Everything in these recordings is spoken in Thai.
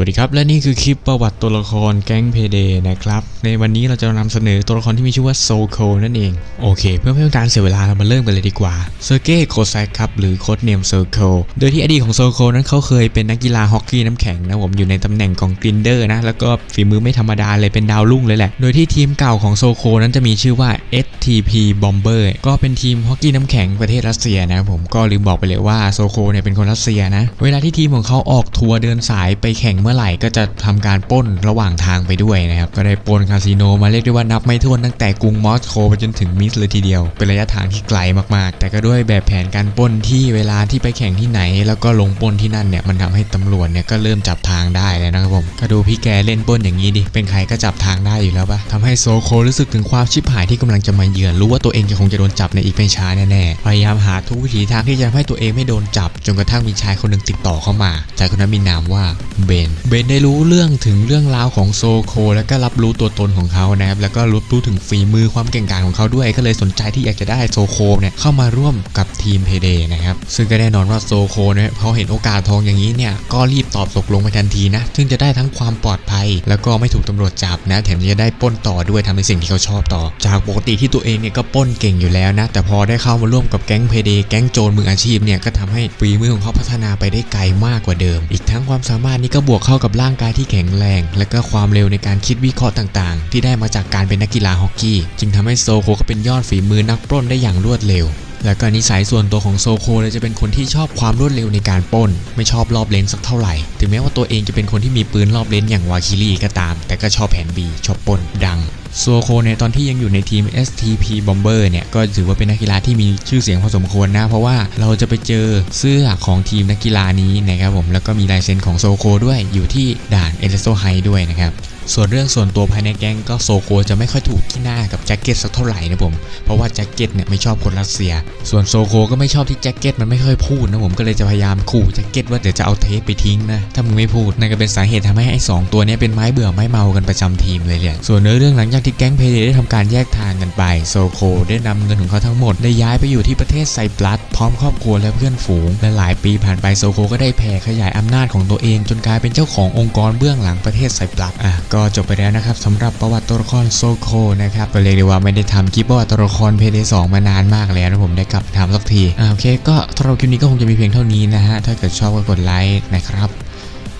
วัสดีครับ และนี่คือคลิปประวัติตัวละครแก๊งเพเดนะครับ ในวันนี้เราจะนำเสนอตัวละครที่มีชื่อว่าโซโคนั่นเอง โอเค เพื่อไม่ให้การเสียเวลาเรามาเริ่มกันเลยดีกว่าเซอร์เก้โคแซกครับ หรือโค้ดเนมโซโคโดยที่อดีตของโซโคนั้นเขาเคยเป็นนักกีฬาฮอกกี้น้ำแข็งนะผมอยู่ในตำแหน่งของกรินเดอร์นะ แล้วก็ฝีมือไม่ธรรมดาเลยเป็นดาวรุ่งเลยแหละ โดยที่ทีมเก่าของโซโคนั้นจะมีชื่อว่า STP Bomber ก็เป็นทีมฮอกกี้น้ำแข็งประเทศรัสเซียนะผมก็ลืมบอกไปเลยว่าโซโคเนี่ยเป็นคนรัสเซียนะเวลาที่ทีมของเขาออกทัวร์เดินสายไปแข่งมื่อไหร่ก็จะทำการปล้นระหว่างทางไปด้วยนะครับ ก็ได้ปล้นคาสิโนมาเรียกได้ว่านับไม่ถ้วนตั้งแต่กรุงมอสโกไปจนถึงมิสเลยทีเดียว เป็นระยะทางที่ไกลมากๆ แต่ก็ด้วยแบบแผนการปล้นที่เวลาที่ไปแข่งที่ไหน แล้วก็ลงปล้นที่นั่นเนี่ยมันทำให้ตำรวจเนี่ยก็เริ่มจับทางได้แล้วนะครับผมก็ดูพี่แกเล่นปล้นอย่างนี้ดิเป็นใครก็จับทางได้อยู่แล้วปะทำให้โซโครู้สึกถึงความชิบหายที่กำลังจะมาเยือนรู้ว่าตัวเองจะคงจะโดนจับในอีกไม่ช้าแน่ๆพยายามหาทุกวิถีทางที่จะทำให้ตัวเองไม่โดนจับ จนกระทั่งมีชายคนหนึ่งติดต่อเข้ามาชายคนนั้นมีนามว่าเบนเบนได้รู้เรื่องถึงเรื่องราวของโซโค แล้วก็รับรู้ตัวตนของเขานะครับแล้วก็รับรู้ถึงฝีมือความเก่งกาจของเขาด้วยก็เลยสนใจที่อยากจะได้โซโคเนี่ยเข้ามาร่วมกับทีมเพเดนะครับซึ่งก็แน่นอนว่าโซโคเนี่ยพอเห็นโอกาสทองอย่างนี้เนี่ยก็รีบตอบตกลงไปทันทีนะซึ่งจะได้ทั้งความปลอดภัย แล้วก็ไม่ถูกตำรวจจับนะแถมจะได้ป้นต่อด้วยทำในสิ่งที่เขาชอบต่อ จากปกติที่ตัวเองเนี่ยก็ป้นเก่งอยู่แล้วนะแต่พอได้เข้ามาร่วมกับแก๊งเพเดแก๊งโจรมืออาชีพเนี่ยก็ทำให้ฝีมือของเขาพัฒนาไปได้ไกลมากกว่าเดิม อีกทั้งความสามารถนี้ก็บวกเข้ากับร่างกายที่แข็งแรง และก็ความเร็วในการคิดวิเคราะห์ต่างๆ ที่ได้มาจากการเป็นนักกีฬาฮอกกี้ จึงทำให้โซโคก็เป็นยอดฝีมือนักปล้นได้อย่างรวดเร็วแล้วก็นิสัยส่วนตัวของโซโคเลยจะเป็นคนที่ชอบความรวดเร็วในการปล้น ไม่ชอบรอบเลนสักเท่าไหร่ ถึงแม้ว่าตัวเองจะเป็นคนที่มีปืนรอบเลนอย่างวาคิรีก็ตาม แต่ก็ชอบแผน B ชอบปล้นดัง โซโคเนี่ยตอนที่ยังอยู่ในทีม STP Bomber เนี่ยก็ถือว่าเป็นนักกีฬาที่มีชื่อเสียงพอสมควรนะ เพราะว่าเราจะไปเจอเสื้อของทีมนักกีฬานี้นะครับผมแล้วก็มีลายเซ็นของโซโคด้วยอยู่ที่ด่านเอเลโซไฮด้วยนะครับ ส่วนเรื่องส่วนตัวภายในแก๊งก็โซโคจะไม่ค่อยถูกที่หน้ากับแจ็คเก็ตสักเท่าไหร่นะผม เพราะว่าแจ็คเก็ตเนี่ยไม่ชอบคนรัสเซีย ส่วนโซโคก็ไม่ชอบที่แจ็คเก็ตมันไม่ค่อยพูดนะผมก็เลยจะพยายามขู่แจ็คเก็ตว่าเดี๋ยวจะเอาเทปไปทิ้งนะ ถ้ามึงไม่พูดนั่นก็เป็นสาเหตุทำให้ไอ้สองตัวเนี้ยเป็นไม้เบื่อไม้เมากันประจำทีมเลยเนี่ยส่วนเนื้อเรื่องหลังจากที่แก๊งเพเดได้ทำการแยกทางกันไปโซโคได้นำเงินของเขาทั้งหมดได้ย้ายไปอยู่ที่ประเทศไซปรัสพร้อมครอบครัวและเพื่อนฝูงและหลายปีผ่านไปโซโคก็ได้แผ่ขยายอำนาจของตัวเอง จนกลายเป็นเจ้าขององค์กรเบื้องหลังประเทศไซปรัสอะกจบไปแล้วนะครับสำหรับประวัติตัวละครโซโคนะครับก็เรียกได้ว่าไม่ได้ทำคลิปประวัติตัวละครเพเดสองมานานมากแล้วนะผมได้กลับทำสักทีอ่าโอเค ก็สำหรับคลิปนี้ก็คงจะมีเพียงเท่านี้นะฮะถ้าเกิดชอบก็กดไลค์นะครับ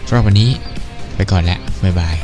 สำหรับวันนี้ไปก่อนแล้วบ๊ายบาย